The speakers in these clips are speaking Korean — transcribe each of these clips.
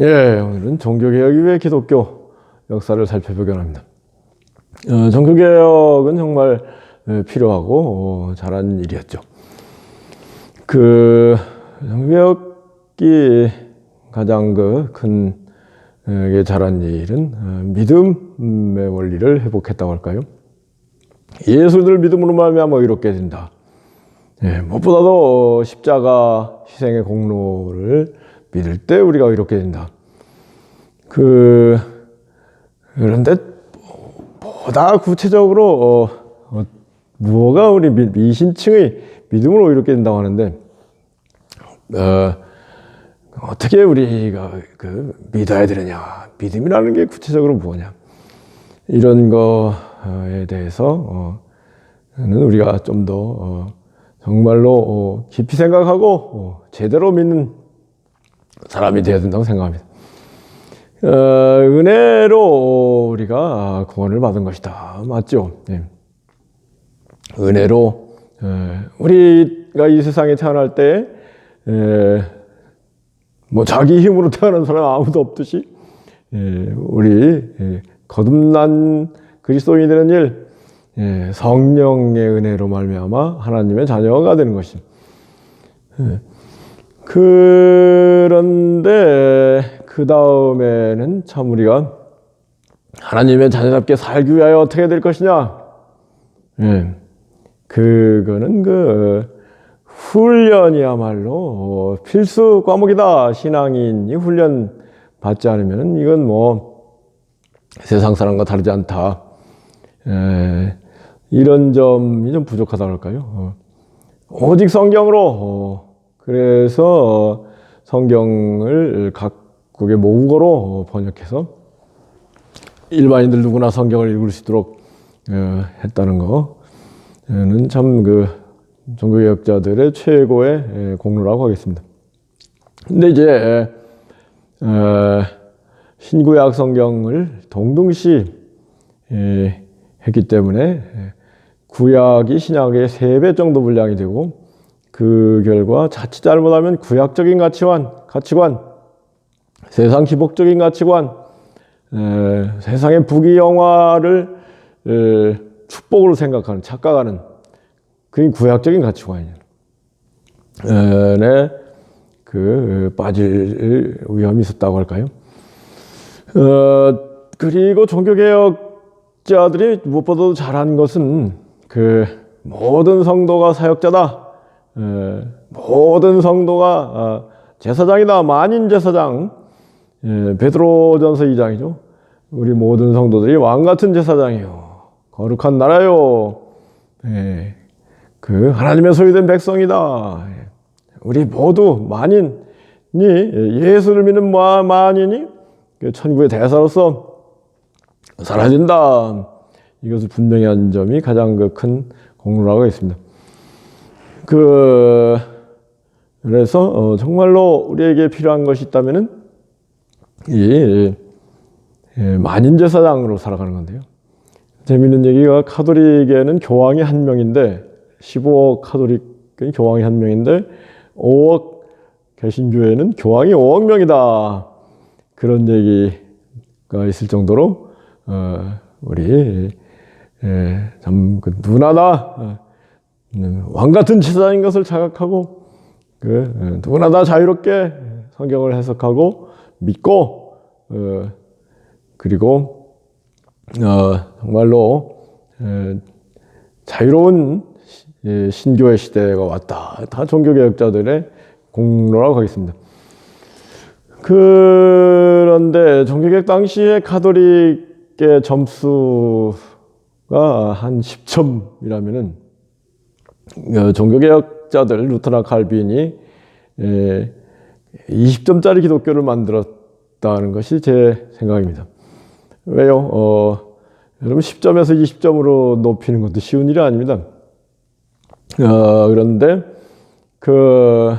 예, 오늘은 종교개혁 이후의 기독교 역사를 살펴보기로 합니다. 어, 종교개혁은 정말 예, 필요하고 어, 잘한 일이었죠. 그 종교개혁이 가장 그큰 게 잘한 일은 어, 믿음의 원리를 회복했다고 할까요? 예수를 믿음으로 말미암아 이롭게 된다. 예, 무엇보다도 십자가 희생의 공로를 믿을 때 우리가 이렇게 된다. 그 그런데 보다 구체적으로 어, 어, 무엇가 우리 미, 미신층의 믿음으로 이렇게 된다고 하는데 어, 어떻게 우리가 그 믿어야 되느냐 믿음이라는 게 구체적으로 뭐냐 이런 거에 대해서 는 우리가 좀더 어, 정말로 어, 깊이 생각하고 어, 제대로 믿는 사람이 되어야 된다고 생각합니다. 어, 은혜로 우리가 구원을 받은 것이다. 맞죠? 네. 은혜로 에, 우리가 이 세상에 태어날 때, 에, 뭐 자기 힘으로 태어난 사람 아무도 없듯이 에, 우리 에, 거듭난 그리스도인이 일, 예, 성령의 은혜로 말미암아 하나님의 자녀가 되는 것입니다. 예. 그런데 그 다음에는 참 우리가 하나님의 자녀답게 살기 위하여 어떻게 될 것이냐? 예, 그거는 그 훈련이야말로 필수 과목이다. 신앙인이 훈련 받지 않으면 이건 뭐 세상 사람과 다르지 않다. 예, 이런 점이 좀 부족하다고 할까요? 어. 오직 성경으로 어, 그래서 성경을 각국의 모국어로 번역해서 일반인들 누구나 성경을 읽을 수 있도록 어, 했다는 거는 참 그 종교개혁자들의 최고의 공로라고 하겠습니다. 근데 이제 신구약 성경을 동등시 했기 때문에 구약이 신약의 세 배 정도 분량이 되고 그 결과 자칫 잘못하면 구약적인 가치관, 가치관, 세상 기복적인 가치관, 에, 세상의 부귀 영화를 에, 축복으로 생각하는 착각하는 그게 구약적인 가치관이에요. 에, 그 빠질 위험이 있었다고 할까요? 어, 그리고 종교개혁자들이 무엇보다도 잘한 것은 그 모든 성도가 사역자다. 에, 모든 성도가 아, 제사장이다. 만인 제사장. 에, 베드로전서 2장이죠. 우리 모든 성도들이 왕 같은 제사장이요. 거룩한 나라요. 에, 그 하나님의 소유된 백성이다. 에, 우리 모두 만인이 예수를 믿는 만인이 그 천국의 대사로서 사라진다. 이것을 분명히 한 점이 가장 그큰 공로라고 했습니다. 그 그래서 어, 정말로 우리에게 필요한 것이 있다면은 이 예, 만인 제사장으로 살아가는 건데요. 재미있는 얘기가 카톨릭에는 교황이 한 명인데 15억 카톨릭은 교황이 한 명인데 5억 개신교회는 교황이 5억 명이다. 그런 얘기가 있을 정도로 어, 우리 예, 참그 누나다 어, 왕 같은 제사인 것을 자각하고 그 예, 누구나 다 자유롭게 성경을 해석하고 믿고 어, 그리고 어, 정말로 에, 자유로운 예, 신교의 시대가 왔다. 다 종교개혁자들의 공로라고 하겠습니다. 그런데 종교개혁 당시에 카톨릭의 점수가 한 10점이라면은 어, 종교개혁자들 루터나 칼빈이 20점짜리 기독교를 만들었다는 것이 제 생각입니다. 왜요? 어, 여러분 10점에서 20점으로 높이는 것도 쉬운 일이 아닙니다. 어, 그런데 그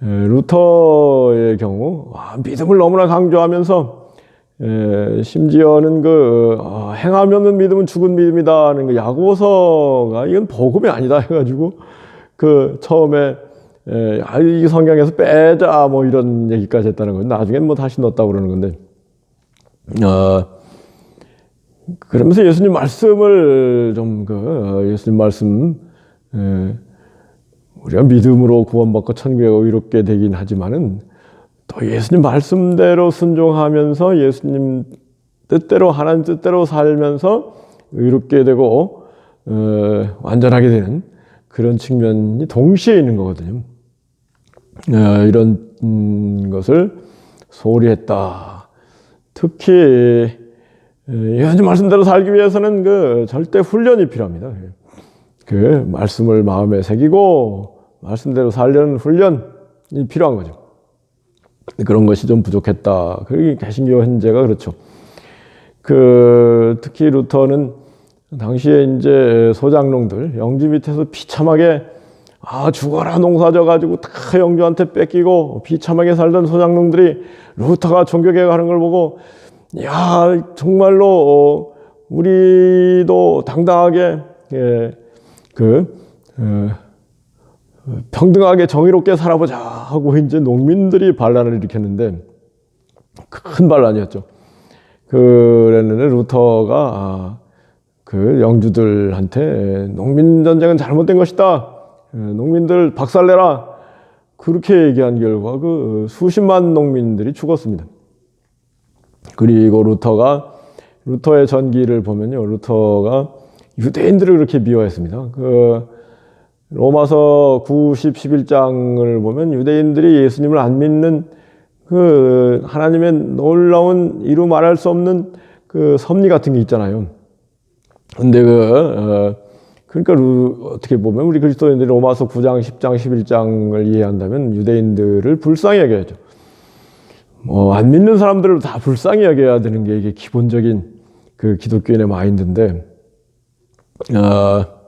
루터의 경우 와, 믿음을 너무나 강조하면서 에, 심지어는 그 어, 행하면은 믿음은 죽은 믿음이다는 그 야고보서가 이건 복음이 아니다 해가지고 그 처음에 에, 아, 이 성경에서 빼자 뭐 이런 얘기까지 했다는 건 나중엔 뭐 다시 넣었다고 그러는 건데 어, 그러면서 예수님 말씀을 좀 그 예수님 말씀 에, 우리가 믿음으로 구원받고 천국에 의롭게 되긴 하지만은 또 예수님 말씀대로 순종하면서 예수님 뜻대로 하나님 뜻대로 살면서 의롭게 되고 어, 완전하게 되는 그런 측면이 동시에 있는 거거든요. 어, 이런 음, 것을 소홀히 했다. 특히 예수님 말씀대로 살기 위해서는 그 절대 훈련이 필요합니다. 그 말씀을 마음에 새기고 말씀대로 살려는 훈련이 필요한 거죠. 그런 것이 좀 부족했다. 그게 개신교 현재가 그렇죠. 그 특히 루터는 당시에 이제 소장농들 영주 밑에서 비참하게 아 죽어라 농사져 가지고 다 영주한테 뺏기고 비참하게 살던 소장농들이 루터가 종교개혁 하는 걸 보고 야 정말로 어, 우리도 당당하게 예, 그 어, 평등하게 정의롭게 살아보자 하고 이제 농민들이 반란을 일으켰는데 큰 반란이었죠. 그랬는데 루터가 아, 그 영주들한테 농민 전쟁은 잘못된 것이다. 예, 농민들 박살내라. 그렇게 얘기한 결과 그 수십만 농민들이 죽었습니다. 그리고 루터가 루터의 전기를 보면요. 루터가 유대인들을 그렇게 미워했습니다. 그 로마서 90, 11장을 보면 유대인들이 예수님을 안 믿는 그 하나님의 놀라운 이루 말할 수 없는 그 섭리 같은 게 있잖아요. 근데 그, 어, 그러니까 루, 어떻게 보면 우리 그리스도인들이 로마서 9장, 10장, 11장을 이해한다면 유대인들을 불쌍히 여겨야죠. 뭐, 안 믿는 사람들을 다 불쌍히 여겨야 되는 게 이게 기본적인 그 기독교인의 마인드인데, 어,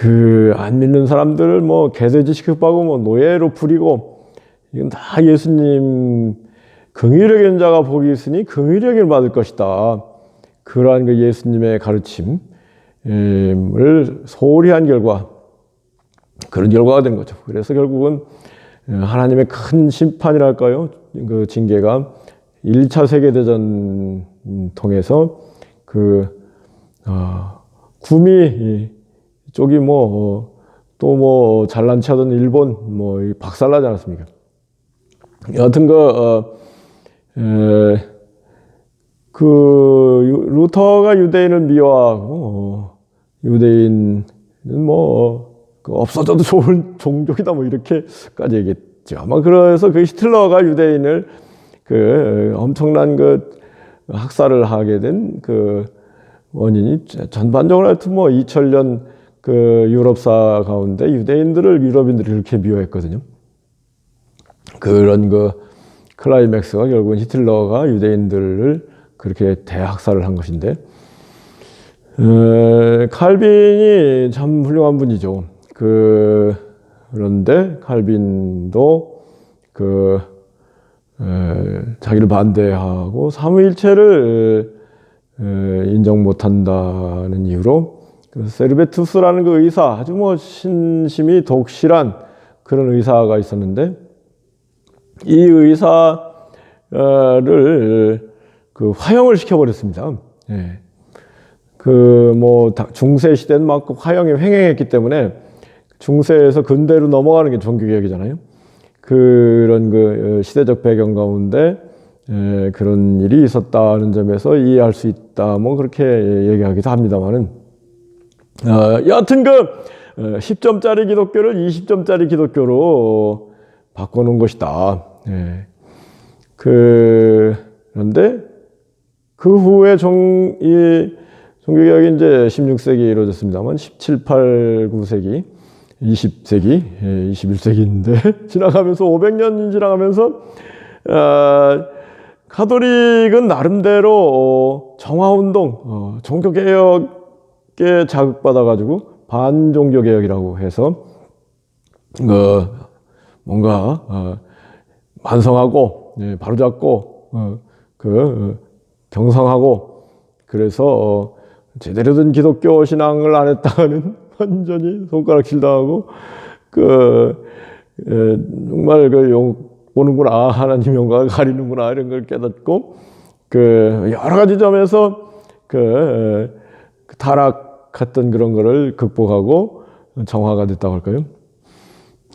그, 안 믿는 사람들을 뭐, 개돼지 취급하고 뭐, 노예로 부리고, 이건 다 예수님 긍휼의 견자가 복이 있으니 긍휼의 을 받을 것이다. 그러한 그 예수님의 가르침을 소홀히 한 결과 그런 결과가 된 거죠. 그래서 결국은 하나님의 큰 심판이랄까요? 그 징계가 1차 세계대전 통해서 그, 어, 구미 쪽이 뭐, 또 뭐, 잘난 체 하던 일본, 뭐, 박살나지 않았습니까? 여하튼 그, 어, 에, 그 루터가 유대인을 미워하고 유대인은 뭐 그 없어져도 좋은 종족이다 뭐 이렇게까지 얘기했죠. 아마 그래서 그 히틀러가 유대인을 그 엄청난 그 학살을 하게 된 그 원인이 전반적으로 하여튼 뭐 2000년 그 유럽사 가운데 유대인들을 유럽인들이 그렇게 미워했거든요. 그런 그 클라이맥스가 결국은 히틀러가 유대인들을 그렇게 대학살을 한 것인데 에, 칼빈이 참 훌륭한 분이죠. 그 그런데 칼빈도 그 에, 자기를 반대하고 삼위일체를 에, 인정 못한다는 이유로 그 세르베투스라는 그 의사 아주 뭐 신심이 독실한 그런 의사가 있었는데 이 의사를 그 화형을 시켜버렸습니다. 예. 그뭐 중세 시대는 막 화형이 횡행했기 때문에 중세에서 근대로 넘어가는 게 종교개혁이잖아요. 그런 그 어, 시대적 배경 가운데 에, 그런 일이 있었다는 점에서 이해할 수 있다. 뭐 그렇게 얘기하기도 합니다만은 어, 여하튼 그 어, 10점짜리 기독교를 20점짜리 기독교로 바꿔놓은 것이다. 예. 그 그런데 그 후에 종, 이 종교개혁이 이제 16세기에 이루어졌습니다만 17, 8, 9세기, 20세기, 예, 21세기인데 지나가면서 500년이 지나가면서 아, 카톨릭은 나름대로 어, 정화운동, 어, 종교개혁 에 자극받아가지고 반종교 개혁이라고 해서 어, 뭔가 어, 만성하고 예, 바로잡고 어, 그 어, 경성하고 그래서 어, 제대로 된 기독교 신앙을 안 했다가는 완전히 손가락질 당하고 그 에, 정말 그 용, 보는구나 하나님 영광을 가리는구나 이런 걸 깨닫고 그 여러 가지 점에서 그, 에, 그 타락 했던 그런 거를 극복하고 정화가 됐다고 할까요?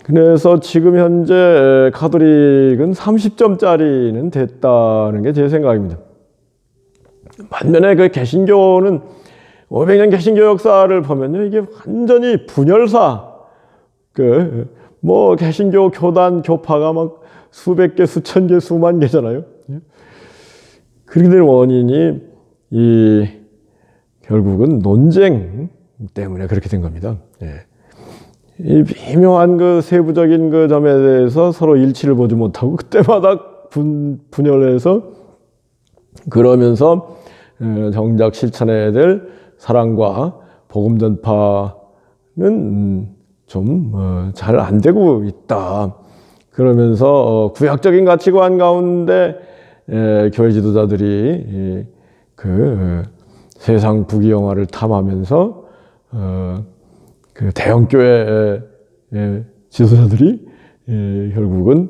그래서 지금 현재 카톨릭은 30점짜리는 됐다는 게 제 생각입니다. 반면에 그 개신교는 500년 개신교 역사를 보면요, 이게 완전히 분열사, 그, 뭐, 개신교 교단, 교파가 막 수백 개, 수천 개, 수만 개잖아요. 그렇게 된 원인이, 이, 결국은 논쟁 때문에 그렇게 된 겁니다. 예. 이 미묘한 그 세부적인 그 점에 대해서 서로 일치를 보지 못하고 그때마다 분, 분열해서 그러면서 어, 정작 실천해야 될 사랑과 복음 전파는 음, 좀잘 안 되고 있다. 그러면서 어, 구약적인 가치관 가운데 에, 교회 지도자들이 이, 그 어, 세상 부귀영화를 탐하면서 어, 그 대형 교회 지도자들이 예, 결국은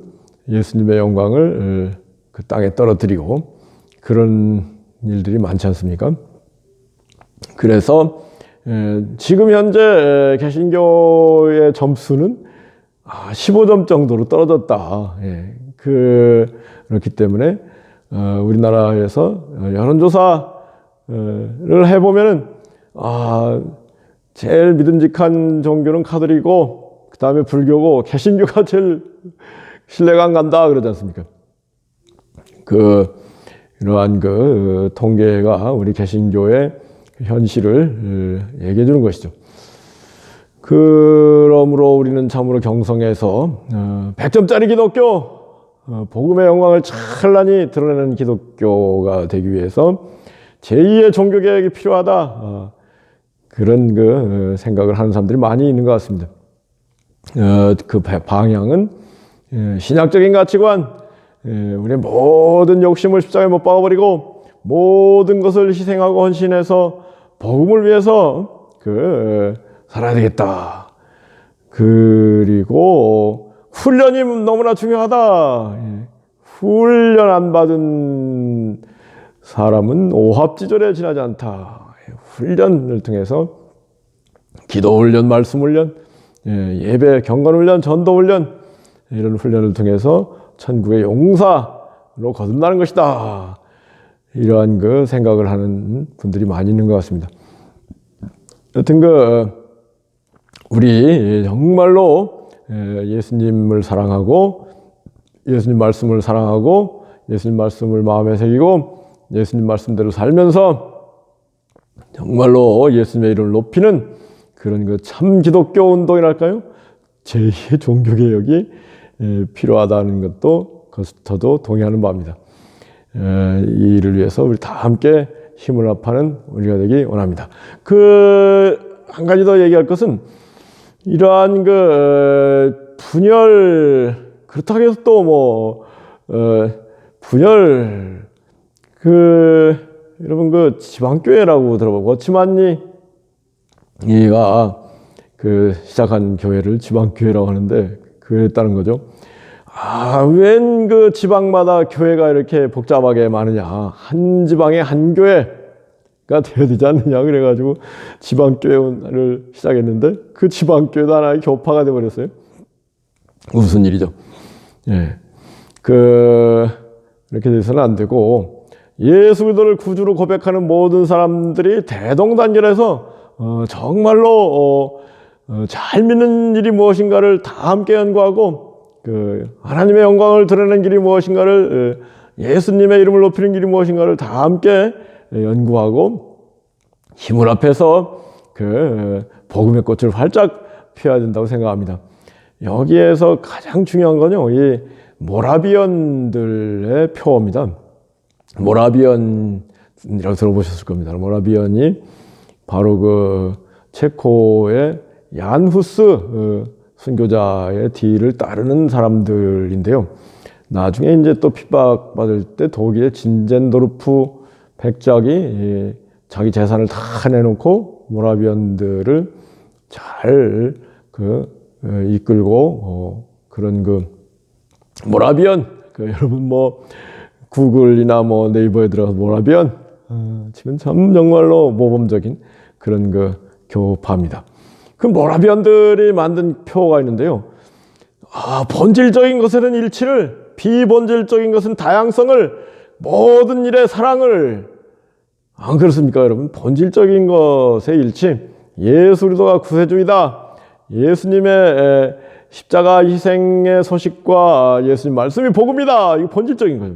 예수님의 영광을 어, 그 땅에 떨어뜨리고 그런 일들이 많지 않습니까? 그래서 에, 지금 현재 에, 개신교의 점수는 아, 15점 정도로 떨어졌다. 예, 그, 그렇기 때문에 어, 우리나라에서 여론조사 를 해보면은 아, 제일 믿음직한 종교는 카톨릭이고 그 다음에 불교고 개신교가 제일 신뢰가 안 간다 그러지 않습니까? 그 이러한 그 통계가 우리 개신교의 현실을 얘기해 주는 것이죠. 그러므로 우리는 참으로 경성해서 100점짜리 기독교, 어, 복음의 영광을 찬란히 드러내는 기독교가 되기 위해서 제2의 종교개혁이 필요하다. 어, 그런 그 생각을 하는 사람들이 많이 있는 것 같습니다. 어, 그 방향은 신약적인 가치관, 우리의 모든 욕심을 십자가에 못 박아버리고 모든 것을 희생하고 헌신해서 복음을 위해서 그 살아야 되겠다. 그리고 훈련이 너무나 중요하다. 예. 훈련 안 받은 사람은 오합지졸에 지나지 않다. 예. 훈련을 통해서 기도 훈련, 말씀 훈련, 예, 예배, 경건 훈련, 전도 훈련 이런 훈련을 통해서 천국의 용사로 거듭나는 것이다. 이러한 그 생각을 하는 분들이 많이 있는 것 같습니다. 여튼 그 우리 정말로 예수님을 사랑하고 예수님 말씀을 사랑하고 예수님 말씀을 마음에 새기고 예수님 말씀대로 살면서 정말로 예수님의 이름을 높이는 그런 그 참 기독교 운동이랄까요? 제2의 종교 개혁이 필요하다는 것도 저도 동의하는 바입니다. 이 일을 위해서 우리 다 함께 힘을 합하는 우리가 되기 원합니다. 그 한 가지 더 얘기할 것은 이러한 그 분열 그렇다고 해서 또뭐 어, 분열 그 여러분 그 지방교회라고 들어보고 거치만니 이가 그 시작한 교회를 지방교회라고 하는데 그랬다는 거죠. 아, 웬 그 지방마다 교회가 이렇게 복잡하게 많으냐. 한 지방에 한 교회가 되어야 되지 않느냐. 그래가지고 지방교회를 시작했는데 그 지방교회도 하나의 교파가 돼버렸어요. 무슨 일이죠. 예. 그, 이렇게 돼서는 안 되고 예수 그리스도를 구주로 고백하는 모든 사람들이 대동단결해서 어, 정말로 어, 어, 잘 믿는 일이 무엇인가를 다 함께 연구하고 그 하나님의 영광을 드러내는 길이 무엇인가를 예수님의 이름을 높이는 길이 무엇인가를 다 함께 연구하고 힘을 합해서 그 복음의 꽃을 활짝 피워야 된다고 생각합니다. 여기에서 가장 중요한 건요, 이 모라비언들의 표어입니다. 모라비언이라고 들어보셨을 겁니다. 모라비언이 바로 그 체코의 얀후스 어, 순교자의 뒤를 따르는 사람들인데요. 나중에 이제 또 핍박받을 때 독일의 진젠도르프 백작이 자기 재산을 다 내놓고 모라비언들을 잘그 어, 이끌고 어, 그런 그 모라비언 그 여러분 뭐 구글이나 뭐 네이버에 들어가서 모라비언 어, 지금 참 정말로 모범적인 그런 그 교파입니다. 그 모라비언들이 만든 표가 있는데요. 아, 본질적인 것에는 일치를, 비본질적인 것은 다양성을, 모든 일에 사랑을. 안 그렇습니까, 여러분? 본질적인 것의 일치. 예수 그리스도가 구세주이다. 예수님의 에, 십자가 희생의 소식과 예수님 말씀이 복음이다. 이거 본질적인 거죠.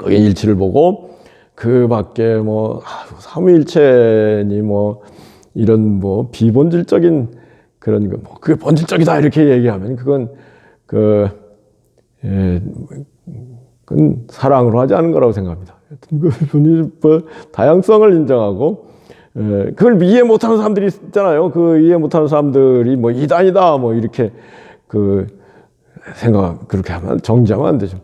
거기에 일치를 보고 그 밖에 뭐 아, 삼위일체니 뭐 이런 뭐 비본질적인 그런 거, 뭐 그게 본질적이다 이렇게 얘기하면 그건 그 예, 그건 사랑으로 하지 않은 거라고 생각합니다. 하여튼 그 분이 뭐 다양성을 인정하고 예, 그걸 이해 못하는 사람들이 있잖아요. 그 이해 못하는 사람들이 뭐 이단이다 뭐 이렇게 그 생각 그렇게 하면 정지하면 안 되죠.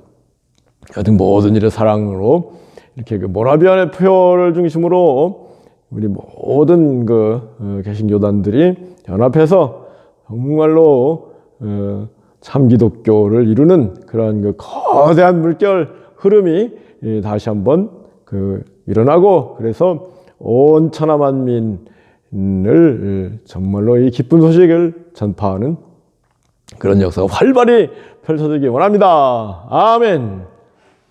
하여튼 모든 일을 사랑으로 이렇게 그 모라비안의 표를 중심으로 우리 모든 그 어, 개신교단들이 연합해서 정말로 어, 참 기독교를 이루는 그런 그 거대한 물결 흐름이 예, 다시 한번 그 일어나고 그래서 온 천하 만민을 예, 정말로 이 기쁜 소식을 전파하는 그런 역사가 활발히 펼쳐지기 원합니다. 아멘.